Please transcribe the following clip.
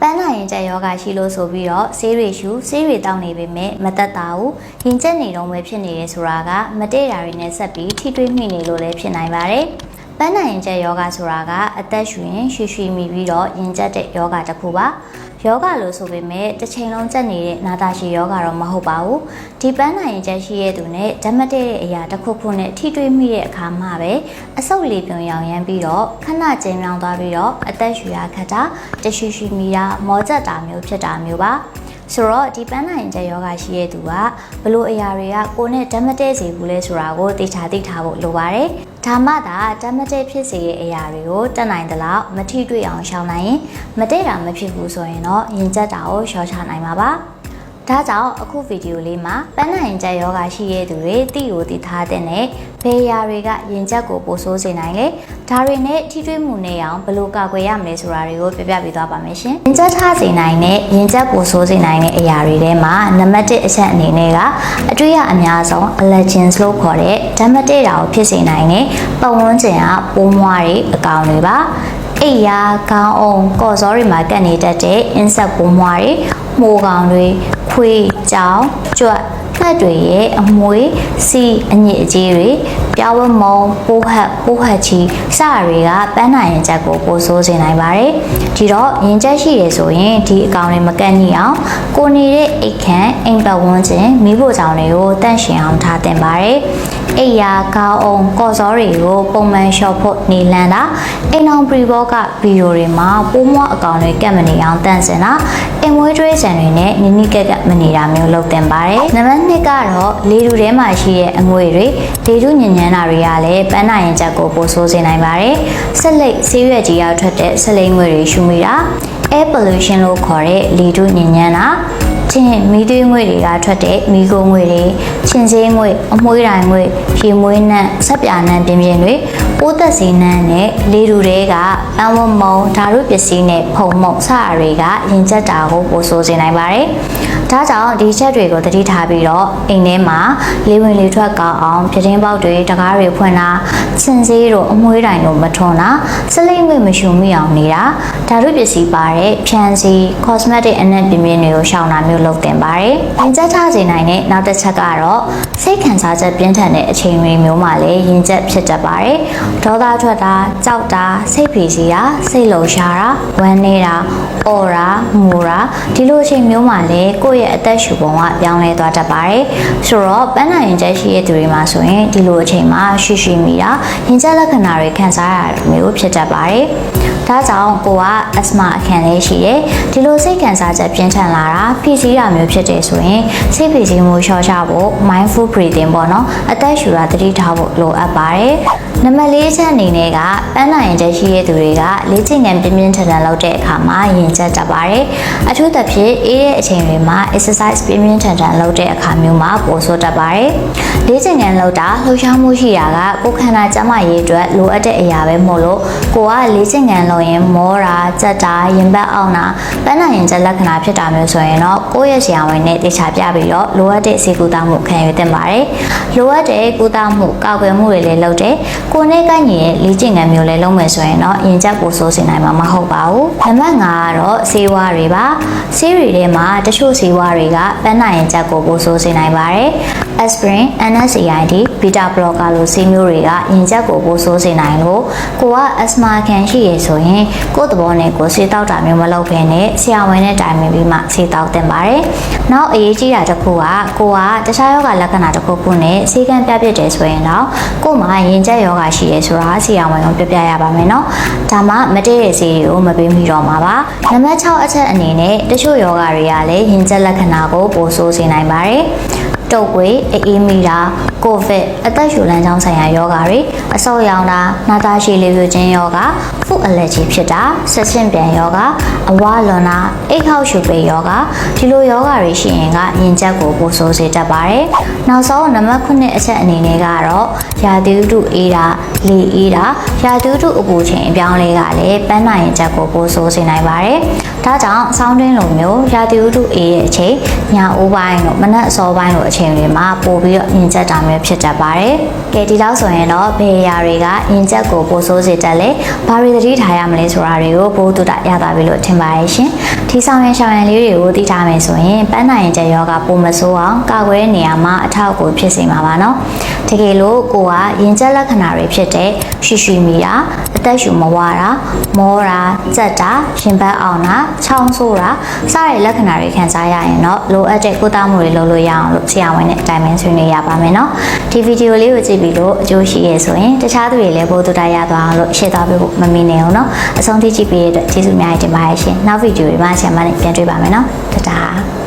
ပန်းနိုင်ရင်ကျက်ယောဂရှိလို့ဆိုပြီးတော့ဆေးတွေရှူဆေးတွေတောင်းနေပေမဲ့မသက်တာဘူးရင်ကျက်နေတော့ပဲဖြစ်နေတယ်ဆိုတာကမတည့်တာတွေနဲ့ဆက်ပြီးထိတွေ့မိနေလို့လည်းဖြစ်နိုင်ပါတယ်ပန်းနိုင်ရင်ကျက်ယောဂဆိုတာကအသက်ရှူရင်ရွှေရွှေမိပြီးတော့ရင်ကျက်တဲ့ယောဂတစ်ခုပါ ယောဂလို့ဆိုပေမဲ့တစ်ချိန်လုံးကျက်နေတဲ့နာတာရှည်ယောဂတော့မဟုတ်ပါဘူးဒီပန်းနိုင်ရင်ကျက်ရှိရဲ့သူနဲ့ဓာတ်မတည့်တဲ့အရာတစ်ခုခုနဲ့ထိတွေ့မိတဲ့အခါမှာပဲအဆုတ်လေးပြုံရောင်ရမ်းပြီးတော့ခဏကျဉ်းပြောင်းသွားပြီးတော့အသက်ရှူရခက်တာတရှူရှူမီတာမောကျက်တာမျိုးဖြစ်တာမျိုးပါဆိုတော့ဒီပန်းနိုင်ကျက်ယောဂရှိရဲ့သူကဘလို့အရာတွေကကိုယ်နဲ့ဓာတ်မတည့်စေဘူးလဲဆိုတာကိုသိချာသိထားဖို့လိုပါတယ် ဒါမှသာဓာတ်မတည့်ဖြစ်စေတဲ့အရာတွေကိုတက်နိုင်သလောက်မထိတွေ့အောင်ရှောင်နိုင်ရင်မတည့်တာမဖြစ်ဘူးဆိုရင်တော့ရင်ကျက်တာကိုရှော့ချနိုင်မှာပါဒါကြောင့်အခုဗီဒီယိုလေးမှာပန်းနိုင်ကျက်ယောဂရှိရဲ့သူတွေတိကိုတိထားတဲ့နဲ့ ဘယ်အရာတွေကရင်ကျက်ကိုပိုဆိုးစေနိုင်လဲဒါတွေနဲ့ထိတွေ့မှုနဲ့အောင်ဘယ်လိုကာကွယ်ရမလဲဆိုတာတွေကိုပြပြပေးသွားပါမယ်ရှင်ရင်ကျက်ထားစေနိုင်တဲ့ရင်ကျက်ပိုဆိုးစေနိုင်တဲ့အရာတွေထဲမှာနံပါတ်1အချက်အနေနဲ့ကအတွေ့အအများဆုံး allergens လို့ခေါ်တဲ့ဓာတ်မတည့်တာကိုဖြစ်စေနိုင်တဲ့ပတ်ဝန်းကျင်ကပိုးမွားတွေအကောင်တွေပါအိယာခေါင်းအောင်ကော်စောတွေမှာကပ်နေတတ်တဲ့ insect ပိုးမွားတွေမှုကောင်တွေခွေးကြောင်ကြွက်ဖ က်တွေရဲ့အမွေစီအညစ်အကြေးတွေပြောင်းဝမုံပိုးဟက်ပိုးဟက်ချီစတာတွေကပန်းနိုင်ရင်ချက်ကိုပိုဆိုးစေနိုင်ပါတယ်ဒီတော့ရင်ချက်ရှိရဆိုရင်ဒီအကောင်တွေမကန့်ညိအောင်ကိုနေတဲ့အိတ်ခမ်းအိမ်ပတ်ဝန်းကျင်မိဖို့ကြောင့်တွေကိုတန့်ရှင်အောင်ထားတင်ပါတယ်အိယာကောင်းအောင်ကော်စောတွေကိုပုံမှန်လျှော့ဖို့နေလန်တာအိမ်အောင်ပရီဘောကဗီဒီယိုတွေမှာပိုးမွားအကောင်တွေကတ်မနေအောင်တန့်စင်တာအိမ်မွေးထွေးစံတွေနဲ့နိနိကက်ကက်မနေတာမျိုးလုပ်တင်ပါတယ်နံပါတ်2ကတော့လေတူထဲမှာရှိတဲ့အငွေတွေလေတူညဉ့်ညမ်းတာတွေကလည်းပန်းနိုင်ရင်ချက်ကိုပိုဆိုးစေနိုင်ပါတယ်ဆက်လက်ဆေးရွက်ကြီးရောက်ထွက်တဲ့ဆက်လိမ်ငွေတွေရှူမိတာ air pollution လို့ခေါ်တဲ့လေတူညဉ့်ညမ်းတာချင်းမီးသွေးငွေတွေကထွက်တဲ့မီးခိုးငွေတွေချင်းစည်းငွေအမွှေးတိုင်ငွေရေမွေးနှံ့ဆက်ပြာနှံ့ပြင်းပြင်းတွေ ပိုးသက်စီနှံ့နဲ့လေတူတွေကပန်းဝမုံဓာတ်ရုပ်ပစ္စည်းနဲ့ဖုံမုံစတာတွေကရင်ကျက်တာကိုပိုဆိုးစေနိုင်ပါတယ်ဒါကြောင့်ဒီချက်တွေကိုသတိထားပြီးတော့အိမ်ထဲမှာလေဝင်လေထွက်ကောင်းအောင်ပြတင်းပေါက်တွေတကားတွေဖွင့်တာချင်းစည်းတို့အမွှေးတိုင်တို့မထွန်းတာစလိမ့်ငွေမရှုံမိအောင်နေတာဓာတ်ရုပ်ပစ္စည်းပါတဲ့ဖြန်းစီ cosmetic အနက်ပြင်းပြင်းတွေကိုရှောင်တာမျိုးလုပ်တင်ပါတယ်။ရင်ကျက်ထားစေနိုင်တဲ့နောက်တစ်ချက်ကတော့စိတ်ခံစားချက်ပြင်းထန်တဲ့အချိန်တွေမျိုးမှာလည်းရင်ကျက်ဖြစ်တတ်ပါတယ်။ဒေါသထွက်တာ၊ကြောက်တာ၊စိတ်ဖိစီးတာ၊စိတ်လှုပ်ရှားတာ၊ဝမ်းနေတာ၊အော်တာ၊ငိုတာဒီလိုအချိန်မျိုးမှာလည်းကိုယ့်ရဲ့အသက်ရှူပုံကပြောင်းလဲသွားတတ်ပါတယ်။ဆိုတော့ပန်းနိုင်ရင်ကျက်ရှိတဲ့သူတွေမှာဆိုရင်ဒီလိုအချိန်မှာရှိရှိမိတာရင်ကျက်လက္ခဏာတွေခံစားရတာမျိုးဖြစ်တတ်ပါတယ်။ဒါကြောင့်ကိုကအစမအခန့်လေးရှိတယ်။ဒီလိုစိတ်ခံစားချက်ပြင်းထန်လာတာဖိစီးတာမျိုးဖြစ်တယ်ဆိုရင်စိတ်ဖိစီးမှုလျှော့ချဖို့ mindful breathing ပေါ့နော်။အသက်ရှူတာသတိထားဖို့လိုအပ်ပါတယ်။ နံပါတ်၄ချက်အနေနဲ့ကပန်းနိုင်တဲ့ရှိတဲ့သူတွေကလေ့ကျင့်ခန်းပြင်းပြင်းထန်ထန်လုပ်တဲ့အခါမှာရင်ကျက်တတ်ပါတယ်။အထူးသဖြင့်အေးတဲ့အချိန်တွေမှာ exercise ပြင်းပြင်းထန်ထန်လုပ်တဲ့အခါမျိုးမှာပိုဆိုးတတ်ပါတယ်။လေ့ကျင့်ခန်းလုပ်တာလှုပ်ရှားမှုရှိတာကကိုယ်ခန္ဓာကျန်းမာရေးအတွက်လိုအပ်တဲ့အရာပဲမို့လို့ကိုကလေ့ကျင့်ခန်းလုပ်ရင်မောတာကြက်တာရင်ဘတ်အောင်တာပန်းနိုင်ရင်ကျက်လက္ခဏာဖြစ်တာမျိုးဆိုရင်တော့ကိုယ့်ရဲ့ဆရာဝန်နဲ့တေချာပြပြီးတော့လိုအပ်တဲ့စေကူတာမှုခံယူသင့်ပါတယ်။လိုအပ်တဲ့ကုသမှုကာကွယ်မှုတွေလည်းလုပ်တယ်။ကိုယ်နဲ့ကိုက်ညီရဲ့လေ့ကျင့်ခန်းမျိုးလည်းလုပ်မယ်ဆိုရင်တော့ရင်ကျက်ပိုဆိုးစေနိုင်မှာမဟုတ်ပါဘူး။နံပါတ်5ကတော့ဆေးဝါးတွေပါ။ဆေးတွေထဲမှာတချို့ဆေးဝါးတွေကပန်းနိုင်ရင်ကျက်ကိုပိုဆိုးစေနိုင်ပါတယ်။ aspirin, NSAID, beta blocker လို့ဆေးမျိုးတွေကရင်ကျက်ကိုပိုဆိုးစေနိုင်လို့ကိုကအစမာခံရှိရဆိုရင်ကိုယ့်သဘောနဲ့ကိုယ်ဆေးတောက်တာမျိုးမလုပ်ဘဲနဲ့ဆရာဝန်နဲ့တိုင်ပင်ပြီးမှဆေးတောက်တင်ပါတယ်။နောက်အရေးကြီးတာတစ်ခုကကိုကတခြားယောဂလက္ခဏာတစ်ခုခုနဲ့ဆေးကန်းပြပြတယ်ဆိုရင်တော့ကို့မှာရင်ကျက်ယောဂရှိရဲဆိုတာဆရာဝန်ကပြပြရပါမယ်နော်။ဒါမှမတည့်တဲ့ဆေးတွေကိုမပေးမိတော့မှာပါ။နံပါတ်6အချက်အနေနဲ့တချို့ယောဂတွေကလည်းရင်ကျက်လက္ခဏာကိုပိုဆိုးစေနိုင်ပါတယ်။ တုပ်ကွေးအေးမိတာကိုဗစ်အသက်ရှူလမ်းကြောင်းဆိုင်ရာယောဂါတွေအဆုတ်ရောင်တာနာတာရှည်လေပြခြင်းယောဂါဖုအလက်ဂျီဖြစ်တာဆက်ချင်းပြန်ယောဂါအဝါလွန်တာအိတ်ခေါက်ရှုပေယောဂါဒီလိုယောဂါတွေရှိရင်ကရင်ကျက်ကိုပိုဆိုးစေတတ်ပါတယ်နောက်ဆုံးနံပါတ်9အချက်အနေနဲ့ကတော့ရာသီဥတုအေးတာလေအေးတာရာသီဥတုအပူချိန်အပြောင်းလဲကလည်းပန်းနိုင်ရင်ကျက်ကိုပိုဆိုးစေနိုင်ပါတယ်ဒါကြောင့်ဆောင်းတွင်းလိုမျိုးရာသီဥတုအေးရဲ့အချိန်ညအိုးပိုင်းတို့မနက်အစောပိုင်းတို့အချိန်ချိန်တွေမှာပို့ပြီးတော့ရင်ကျက်တာမျိုးဖြစ်တတ်ပါတယ်။ကဲဒီလောက်ဆိုရင်တော့ဘယ်အရာတွေကရင်ကျက်ကိုပိုဆိုးစေတတ်လဲ။ဘာတွေသတိထားရမလဲဆိုတာတွေကိုဘိုးတုတရတာပြီလို့ထင်ပါတယ်ရှင်။ထီဆောင်ရင်ရှောင်ရန်လေးတွေကိုသိထားမယ်ဆိုရင်ပန်းနိုင်ရင်ကျက်ယောဂပိုမဆိုးအောင်ကာကွယ်တဲ့နေရာမှာအထောက်အကူဖြစ်စေမှာပါနော်။တကယ်လို့ကိုကရင်ကျက်လက္ခဏာတွေဖြစ်တဲ့ရွှေရွှေမီတာအသက်ရှူမဝတာမောတာကြက်တာရှင်ဘတ်အောင်တာချောင်းဆိုးတာစတဲ့လက္ခဏာတွေခံစားရရင်တော့လိုအပ်တဲ့ကုသမှုတွေလုပ်လို့ရအောင်လို့ဆရာဝန်နဲ့အတိုင်ပင်ဆွေးနွေးရပါမယ်နော်ဒီဗီဒီယိုလေးကိုကြည့်ပြီးလို့အကျိုးရှိရဆိုရင်တခြားသူတွေလည်းဘိုးတူတာရသွားအောင်လို့ရှင်းသွားပေးဖို့မမီနေအောင်နော်အဆုံးထိကြည့်ပေးရတဲ့အတွက်ကျေးဇူးအများကြီးတင်ပါတယ်ရှင်နောက်ဗီဒီယိုတွေမှာဆရာမနဲ့ပြန်တွေ့ပါမယ်နော်တတား